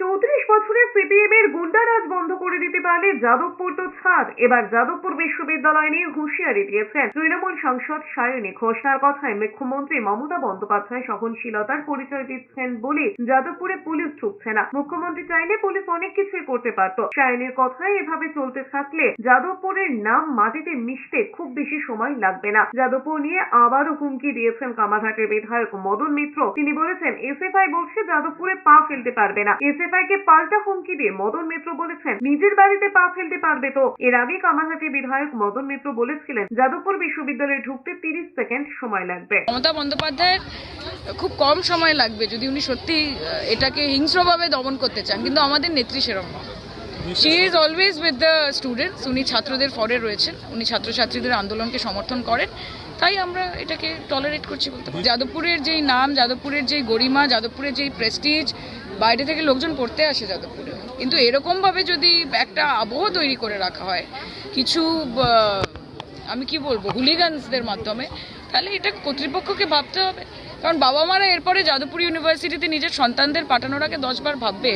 চৌত্রিশ বছরের সিপিএম এর গুন্ডারাজ বন্ধ করে দিতে পারলে যাদবপুর তো ছাড়। এবার যাদবপুর বিশ্ববিদ্যালয় নিয়ে হুঁশিয়ারি দিয়েছেন তৃণমূল সাংসদ সায়নী ঘোষ। তার কথায় মুখ্যমন্ত্রী মমতা বন্দ্যোপাধ্যায় সহনশীলতার পরিচয় দিচ্ছেন বলে যাদবপুরে পুলিশ ঢুকছে না। মুখ্যমন্ত্রী চাইলে পুলিশ অনেক কিছুই করতে পারত। সায়নীর কথায় এভাবে চলতে থাকলে যাদবপুরের নাম মাটিতে মিশতে খুব বেশি সময় লাগবে না। যাদবপুর নিয়ে আবারও হুমকি দিয়েছেন কামারহাটের বিধায়ক মদন মিত্র। তিনি বলেছেন, এসএফআই বলছে যাদবপুরে পা ফেলতে পারবে না। এসএফআই কে পাল্টা হুমকি দিয়ে মদন মিত্র বলেছেন, নিজের বাড়িতে পা ফেলতে পারবে তো। এর আগে কামারহাটের বিধায়ক মদন মিত্র বলেছিলেন, যাদবপুর বিশ্ববিদ্যালয়ে ঢুকতে তিরিশ সেকেন্ড সময় লাগবে। মমতা বন্দ্যোপাধ্যায়ের খুব কম সময় লাগবে যদি উনি সত্যি এটাকে হিংস্রভাবে দমন করতে চান, কিন্তু আমাদের নেত্রী সেরকম she is always with the students উনি ছাত্রদের ফরে রয়েছেন, উনি ছাত্রছাত্রীদের আন্দোলনকে সমর্থন করেন, তাই আমরা এটাকে টলারেট করছি বলতে পারি। যাদবপুরের যেই নাম, যাদবপুরের যেই গরিমা, যাদবপুরের যেই প্রেস্টিজ বাইরে থেকে লোকজন পড়তে আসে যাদবপুরে। কিন্তু এরকমভাবে যদি একটা আবহ তৈরি করে রাখা হয়, কিছু আমি কি বলব, হুলিগানসদের মাধ্যমে, তাহলে এটা কর্তৃপক্ষকে ভাবতে হবে। কারণ বাবা মারা এরপরে যাদবপুর ইউনিভার্সিটিতে নিজের সন্তানদের পাঠানোর আগে দশবার ভাববে।